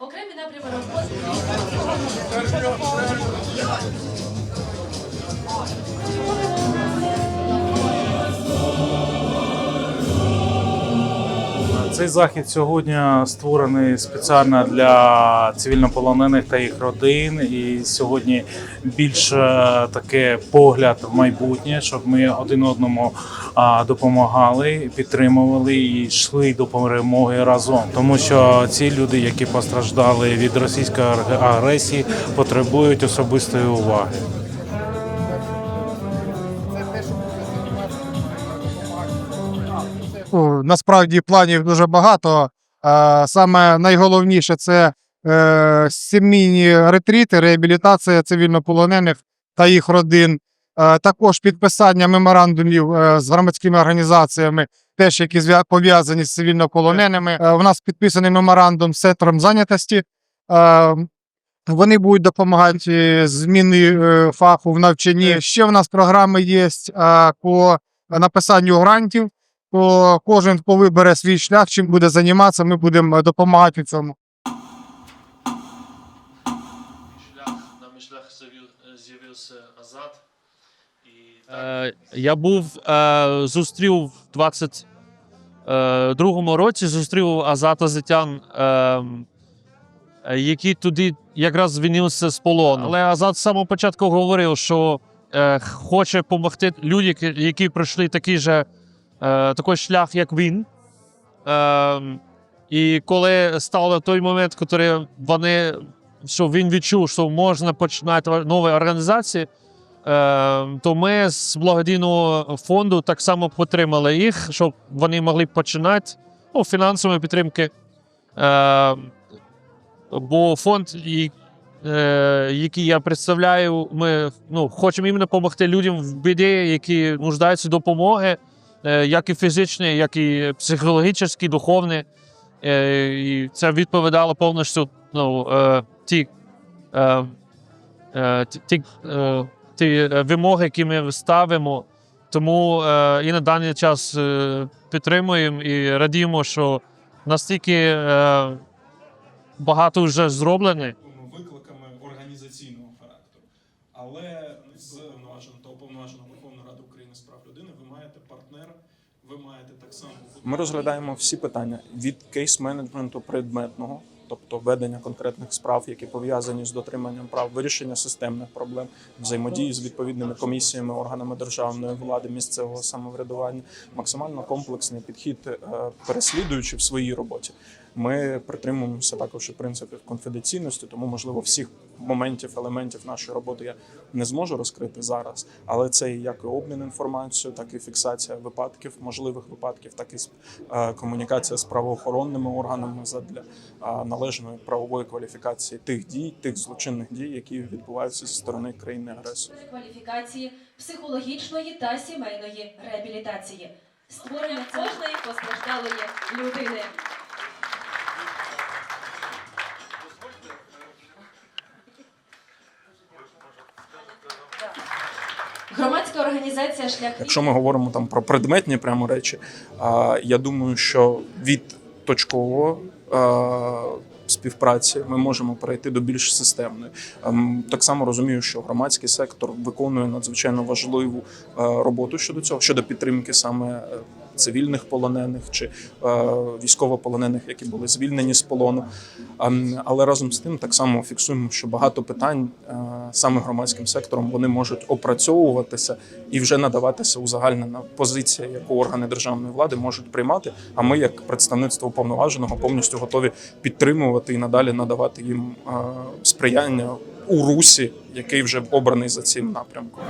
Окремі напрями роботи. Цей захід сьогодні створений спеціально для цивільнополонених та їх родин. І сьогодні більш е, таке погляд в майбутнє, щоб ми один одному допомагали, підтримували і йшли до перемоги разом. Тому що ці люди, які постраждали від російської агресії, потребують особистої уваги. Ну, насправді планів дуже багато. Саме найголовніше це е, сімейні ретріти, реабілітація цивільнополонених та їх родин. Також підписання меморандумів е, з громадськими організаціями, теж які пов'язані з цивільнополоненими. Е, У нас підписаний меморандум з центром зайнятості. Вони будуть допомагати зміни фаху в навчанні. Ще в нас програми є по написанню грантів то кожен хто вибере свій шлях, чим буде займатися, ми будемо е, допомагати в цьому. з'явився. Е, Я був е, зустрів в 22-му році, зустрів Азата Зетян, який туди якраз звільнився з полону. Але Азат з самого початку говорив, що хоче допомогти людям, які- пройшли такий же такий шлях, як він. Е, і коли став той момент, коли вони, що він відчув, що можна починати нові організації, Е, то ми з благодійного фонду так само підтримали їх, щоб вони могли починати ну, фінансової підтримки. Е, бо фонд, е, який я представляю, ми ну, хочемо іменно допомогти людям в біді, які нуждаються допомоги, е, як і фізичні, як і психологічні, духовні. Е, і це відповідало повністю ну, е, е, е, ті, ті, е, ті е, вимоги, які ми ставимо. Тому е, і на даний час е, підтримуємо і радіємо, що настільки е, багато вже зроблено. викликами організаційного характеру. Але уповноваженого Верховної Ради України з прав людини ви маєте партнера, ви маєте так само Ми розглядаємо всі питання від кейс-менеджменту предметного, тобто ведення конкретних справ, які пов'язані з дотриманням прав, вирішення системних проблем, взаємодії з відповідними комісіями, органами державної влади, місцевого самоврядування, максимально комплексний підхід, е, переслідуючи в своїй роботі. Ми притримуємося також принципів конфіденційності, тому можливо всіх моментів, елементів нашої роботи я не зможу розкрити зараз. Але це як і обмін інформацією, так і фіксація випадків, можливих випадків, так і е, комунікація з правоохоронними органами задля е, належної правової кваліфікації тих дій, тих злочинних дій, які відбуваються зі сторони країни агресора. кваліфікації психологічної та сімейної реабілітації, створення кожної постраждалої людини. Громадська організація Шлях Якщо ми говоримо там про предметні прямо речі, я думаю, що від точкового співпраці ми можемо перейти до більш системної. Ем, Так само розумію, що громадський сектор виконує надзвичайно важливу роботу щодо цього, щодо підтримки саме е, цивільних полонених чи е, військовополонених, які були звільнені з полону. Ем, Але разом з тим так само фіксуємо, що багато питань е, саме громадським сектором вони можуть опрацьовуватися і вже надаватися узагальнена позиція, яку органи державної влади можуть приймати. А ми, як представництво уповноваженого, повністю готові підтримувати і надалі надавати їм е, сприяння у русі, який вже обраний за цим напрямком.